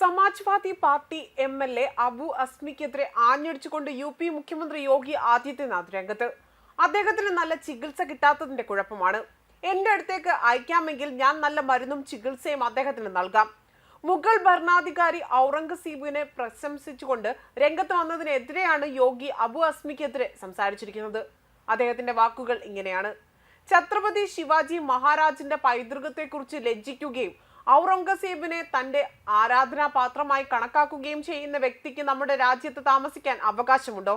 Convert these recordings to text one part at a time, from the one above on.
Samajwadi party M L A Abu അസ്മിക്കെതിരെ ആഞ്ഞടിച്ചുകൊണ്ട് U P മുഖ്യമന്ത്രി യോഗി ആദിത്യനാഥ് രംഗത്ത്. അദ്ദേഹത്തിന് നല്ല ചികിത്സ കിട്ടാത്തതിന്റെ കുഴപ്പമാണ്. എന്റെ അടുത്തേക്ക് അയക്കാമെങ്കിൽ ഞാൻ നല്ല മരുന്നും ചികിത്സയും അദ്ദേഹത്തിന് നൽകാം. മുഗൾ ഭരണാധികാരി ഔറംഗസീബിനെ പ്രശംസിച്ചുകൊണ്ട് രംഗത്ത് വന്നതിനെതിരെയാണ് യോഗി അബു അസ്മിക്കെതിരെ സംസാരിച്ചിരിക്കുന്നത്. അദ്ദേഹത്തിന്റെ വാക്കുകൾ ഇങ്ങനെയാണ്. ഛത്രപതി ശിവാജി മഹാരാജിന്റെ പൈതൃകത്തെക്കുറിച്ച് ലജ്ജിക്കുകയും ഔറംഗസീബിനെ തന്റെ ആരാധനാപാത്രമായി കണക്കാക്കുകയും ചെയ്യുന്ന വ്യക്തിക്ക് നമ്മുടെ രാജ്യത്ത് താമസിക്കാൻ അവകാശമുണ്ടോ?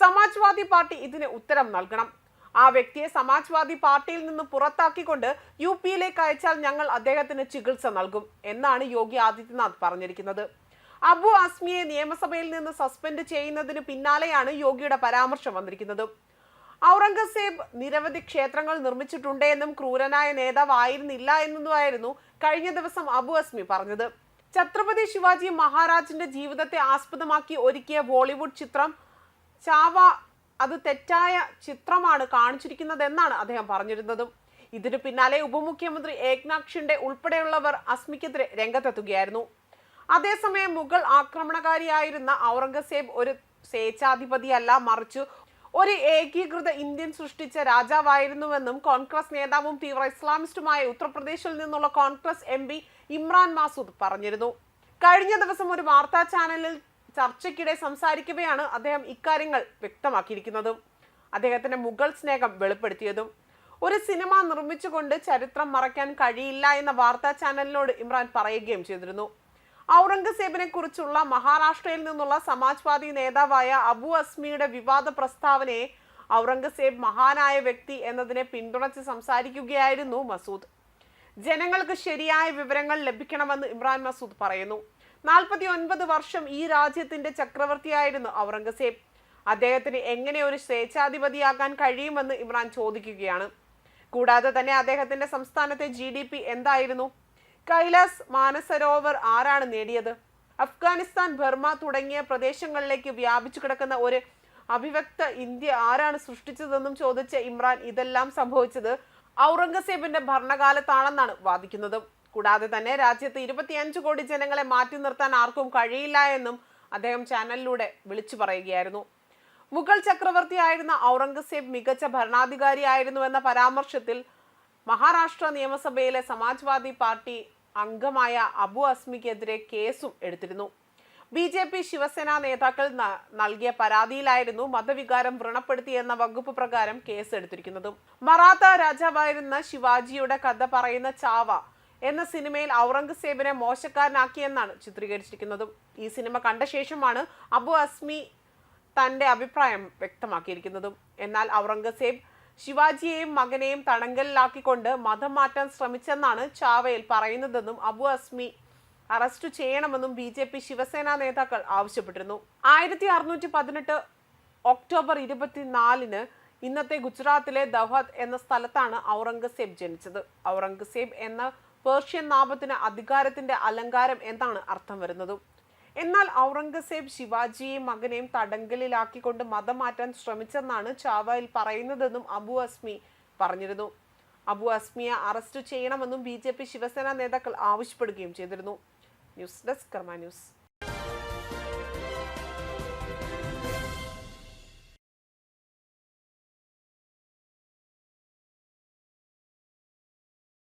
സമാജ്വാദി പാർട്ടി ഇതിന് ഉത്തരം നൽകണം. ആ വ്യക്തിയെ സമാജ്വാദി പാർട്ടിയിൽ നിന്ന് പുറത്താക്കിക്കൊണ്ട് യു പിയിലേക്ക് അയച്ചാൽ ഞങ്ങൾ അദ്ദേഹത്തിന് ചികിത്സ നൽകും എന്നാണ് യോഗി ആദിത്യനാഥ് പറഞ്ഞിരിക്കുന്നത്. അബു അസ്മിയെ നിയമസഭയിൽ നിന്ന് സസ്പെൻഡ് ചെയ്യുന്നതിന് പിന്നാലെയാണ് യോഗിയുടെ പരാമർശം വന്നിരിക്കുന്നത്. ഔറംഗസേബ് നിരവധി ക്ഷേത്രങ്ങൾ നിർമ്മിച്ചിട്ടുണ്ട് എന്നും ക്രൂരനായ നേതാവായിരുന്നില്ല എന്നതുമായിരുന്നു കഴിഞ്ഞ ദിവസം അബു അസ്മി പറഞ്ഞത്. ഛത്രപതി ശിവാജി മഹാരാജിന്റെ ജീവിതത്തെ ആസ്പദമാക്കി ഒരുക്കിയ ബോളിവുഡ് ചിത്രം ചാവ അത് തെറ്റായ ചിത്രമാണ് കാണിച്ചിരിക്കുന്നത് എന്നാണ് അദ്ദേഹം പറഞ്ഞിരുന്നതും. ഇതിനു പിന്നാലെ ഉപമുഖ്യമന്ത്രി ഏക്നാഥ് ഷിൻഡെ ഉൾപ്പെടെയുള്ളവർ അസ്മിക്കെതിരെ രംഗത്തെത്തുകയായിരുന്നു. അതേസമയം മുഗൾ ആക്രമണകാരിയായിരുന്ന ഔറംഗസേബ് ഒരു സ്വേച്ഛാധിപതിയല്ല മറിച്ച് ഒരു ഏകീകൃത ഇന്ത്യൻ സൃഷ്ടിച്ച രാജാവായിരുന്നുവെന്നും കോൺഗ്രസ് നേതാവും തീവ്ര ഇസ്ലാമിസ്റ്റുമായ ഉത്തർപ്രദേശിൽ നിന്നുള്ള Congress M P Imran Masood പറഞ്ഞിരുന്നു. കഴിഞ്ഞ ദിവസം ഒരു വാർത്താ ചാനലിൽ ചർച്ചയ്ക്കിടെ സംസാരിക്കവെയാണ് അദ്ദേഹം ഇക്കാര്യങ്ങൾ വ്യക്തമാക്കിയിരിക്കുന്നതും. അദ്ദേഹത്തിന്റെ മുഗൾ സ്നേഹം വെളിപ്പെടുത്തിയതും ഒരു സിനിമ നിർമ്മിച്ചുകൊണ്ട് ചരിത്രം മറയ്ക്കാൻ കഴിയില്ല എന്ന വാർത്താ ചാനലിനോട് ഇമ്രാൻ പറയുകയും ചെയ്തിരുന്നു. ഔറംഗസേബിനെ കുറിച്ചുള്ള മഹാരാഷ്ട്രയിൽ നിന്നുള്ള സമാജ്വാദി നേതാവായ അബു അസ്മിയുടെ വിവാദ പ്രസ്താവനയെ ഔറംഗസേബ് മഹാനായ വ്യക്തി എന്നതിനെ പിന്തുണച്ച് സംസാരിക്കുകയായിരുന്നു മസൂദ്. ജനങ്ങൾക്ക് ശരിയായ വിവരങ്ങൾ ലഭിക്കണമെന്ന് ഇമ്രാൻ മസൂദ് പറയുന്നു. നാൽപ്പത്തി ഒൻപത് വർഷം ഈ രാജ്യത്തിന്റെ ചക്രവർത്തിയായിരുന്നു ഔറംഗസേബ്. അദ്ദേഹത്തിന് എങ്ങനെ ഒരു സ്വേച്ഛാധിപതിയാകാൻ കഴിയുമെന്ന് ഇമ്രാൻ ചോദിക്കുകയാണ്. കൂടാതെ തന്നെ അദ്ദേഹത്തിന്റെ സംസ്ഥാനത്തെ ജി എന്തായിരുന്നു? കൈലാസ് മാനസരോവർ ആരാണ് നേടിയത്? അഫ്ഗാനിസ്ഥാൻ ബർമ തുടങ്ങിയ പ്രദേശങ്ങളിലേക്ക് വ്യാപിച്ചു കിടക്കുന്ന ഒരു അഭിവ്യക്ത ഇന്ത്യ ആരാണ് സൃഷ്ടിച്ചതെന്നും ചോദിച്ച ഇമ്രാൻ ഇതെല്ലാം സംഭവിച്ചത് ഔറംഗസേബിന്റെ ഭരണകാലത്താണെന്നാണ് വാദിക്കുന്നത്. കൂടാതെ തന്നെ രാജ്യത്ത് ഇരുപത്തിയഞ്ച് കോടി ജനങ്ങളെ മാറ്റി നിർത്താൻ ആർക്കും കഴിയില്ല എന്നും അദ്ദേഹം ചാനലിലൂടെ വിളിച്ചു പറയുകയായിരുന്നു. മുഗൾ ചക്രവർത്തിയായിരുന്ന ഔറംഗസേബ് മികച്ച ഭരണാധികാരിയായിരുന്നുവെന്ന പരാമർശത്തിൽ മഹാരാഷ്ട്ര നിയമസഭയിലെ സമാജ്വാദി പാർട്ടി അംഗമായ അബു അസ്മിക്കെതിരെ കേസും എടുത്തിരുന്നു. ബി ജെ പി ശിവസേന നേതാക്കൾ നൽകിയ പരാതിയിലായിരുന്നു മതവികാരം വ്രണപ്പെടുത്തിയെന്ന വകുപ്പ് പ്രകാരം കേസ് എടുത്തിരിക്കുന്നതും മറാത്ത രാജാവായിരുന്ന ശിവാജിയുടെ കഥ പറയുന്ന ചാവ എന്ന സിനിമയിൽ ഔറംഗസേബിനെ മോശക്കാരനാക്കിയെന്നാണ് ചിത്രീകരിച്ചിരിക്കുന്നത്. ഈ സിനിമ കണ്ട ശേഷമാണ് അബു അസ്മി തന്റെ അഭിപ്രായം വ്യക്തമാക്കിയിരിക്കുന്നതും. എന്നാൽ ഔറംഗസേബ് ശിവാജിയെയും മകനെയും തടങ്കലിലാക്കിക്കൊണ്ട് മതം മാറ്റാൻ ശ്രമിച്ചെന്നാണ് ചാവയിൽ പറയുന്നതെന്നും അബു അസ്മി അറസ്റ്റ് ചെയ്യണമെന്നും ബി ജെ പി ശിവസേന നേതാക്കൾ ആവശ്യപ്പെട്ടിരുന്നു. ആയിരത്തി അറുന്നൂറ്റി പതിനെട്ട് ഒക്ടോബർ ഇരുപത്തിനാലിന് ഇന്നത്തെ ഗുജറാത്തിലെ ദഹദ് എന്ന സ്ഥലത്താണ് ഔറംഗസേബ് ജനിച്ചത്. ഔറംഗസേബ് എന്ന പേർഷ്യൻ നാമത്തിന് അധികാരത്തിന്റെ അലങ്കാരം എന്നാണ് അർത്ഥം വരുന്നതും. എന്നാൽ ഔറംഗസേബ് ശിവാജിയെയും മകനെയും തടങ്കലിലാക്കിക്കൊണ്ട് മതം മാറ്റാൻ ശ്രമിച്ചെന്നാണ് ചാവയിൽ പറയുന്നതെന്നും അബു അസ്മി പറഞ്ഞിരുന്നു. അബു അസ്മിയെ അറസ്റ്റ് ചെയ്യണമെന്നും ബി ജെ പി ശിവസേന നേതാക്കൾ ആവശ്യപ്പെടുകയും ചെയ്തിരുന്നു. News desk Karma news.